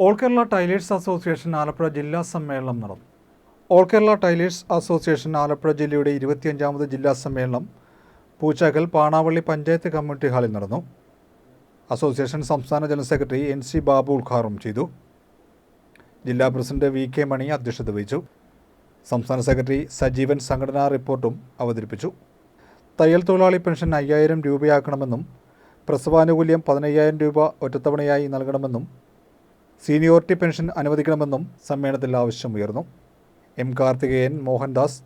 All Kerala tailors association Alappuzha ജില്ലാ സമ്മേളനം നടന്നു. All Kerala tailors association Alappuzha ജില്ലയുടെ ഇരുപത്തിയഞ്ചാമത് ജില്ലാ സമ്മേളനം പൂച്ചാക്കൽ പാണാവള്ളി പഞ്ചായത്ത് കമ്മ്യൂണിറ്റി ഹാളിൽ നടന്നു. അസോസിയേഷൻ സംസ്ഥാന general secretary N C Babu ഉദ്ഘാടനം ചെയ്തു. ജില്ലാ പ്രസിഡന്റ് വി കെ മണി അധ്യക്ഷത വഹിച്ചു. സംസ്ഥാന സെക്രട്ടറി സജീവൻ സംഘടനാ റിപ്പോർട്ടും അവതരിപ്പിച്ചു. തയ്യൽ തൊഴിലാളി പെൻഷൻ അയ്യായിരം രൂപയാക്കണമെന്നും പ്രസവാനുകൂല്യം പതിനയ്യായിരം രൂപ ഒറ്റത്തവണയായി നൽകണമെന്നും സീനിയോറിറ്റി പെൻഷൻ അനുവദിക്കണമെന്നും സമ്മേളനത്തിൽ ആവശ്യമുയർന്നു M Karthikeyan Mohandas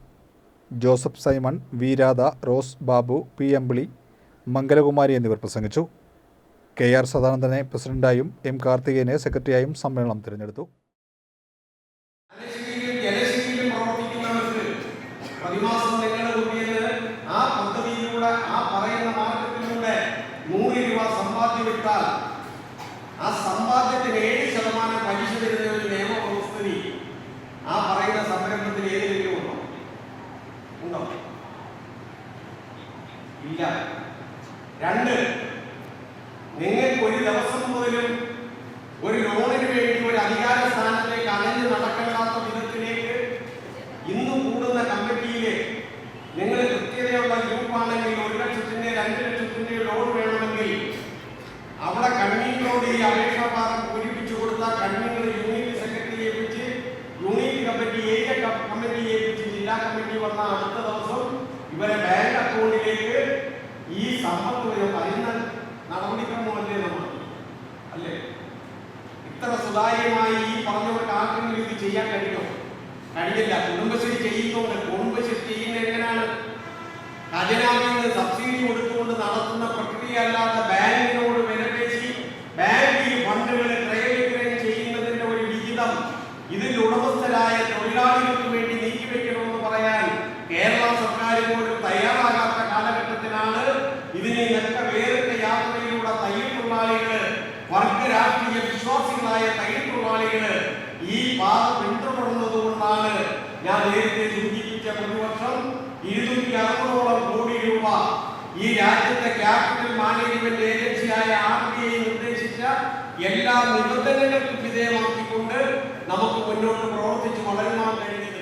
Joseph Simon V Radha Rose Babu P Ambili Mangalakumari എന്നിവർ പ്രസംഗിച്ചു. കെ ആർ സദാനന്ദനെ പ്രസിഡന്റായും എം കാർത്തികേയനെ സെക്രട്ടറിയായും സമ്മേളനം തിരഞ്ഞെടുത്തു. പ്രതിമാസം ഇല്ല. രണ്ട് നിങ്ങൾക്ക് ഒരു ദിവസം മുതലും ഒരു ലോണിന് വേണ്ടി ഒരു അധികാര സ്ഥാനത്തേക്ക് അലഞ്ഞു വരും പറയുന്ന നടപടിക്രമമല്ലേ നമ്മൾ അല്ലേ? ഇത്ര സുതാര്യമായി ഈ പറഞ്ഞവർക്ക് ആർക്കെങ്കിലും ഇത് ചെയ്യാൻ കഴിയുമോ? കഴിയില്ല. കുടുംബശ്രീ ചെയ്യുന്നുണ്ട് കുടുംബശ്രീ ചെയ്യുന്ന എങ്ങനെയാണ്? ഖജനാവിൽ നിന്ന് സബ്സിഡി കൊടുത്തുകൊണ്ട് നടത്തുന്ന പ്രക്രിയ അല്ലാതെ ഇതൊക്കെ വേറിട്ട യാത്രയിലൂടെ തയ്യൽ തൊഴിലാളികൾ വർഗ രാഷ്ട്രീയ വിശ്വാസികളായ തയ്യൽ തൊഴിലാളികൾ ഈ പാത പിന്തുടർന്നത് കൊണ്ടാണ് ഞാൻ നേരത്തെ സൂചിപ്പിച്ച പ്രതിവർഷം ഇരുന്നൂറ്റി അറുപതോളം കോടി രൂപ ഈ രാജ്യത്തെ ക്യാപിറ്റൽ മാനേജ്മെന്റ് ഏജൻസിയായ ആർ ബി ഐ നിർദ്ദേശിച്ച എല്ലാ നിബന്ധനകൾക്കും വിധേയമാക്കിക്കൊണ്ട് നമുക്ക് മുന്നോട്ട് പ്രവർത്തിച്ച് വളരുവാൻ കഴിഞ്ഞ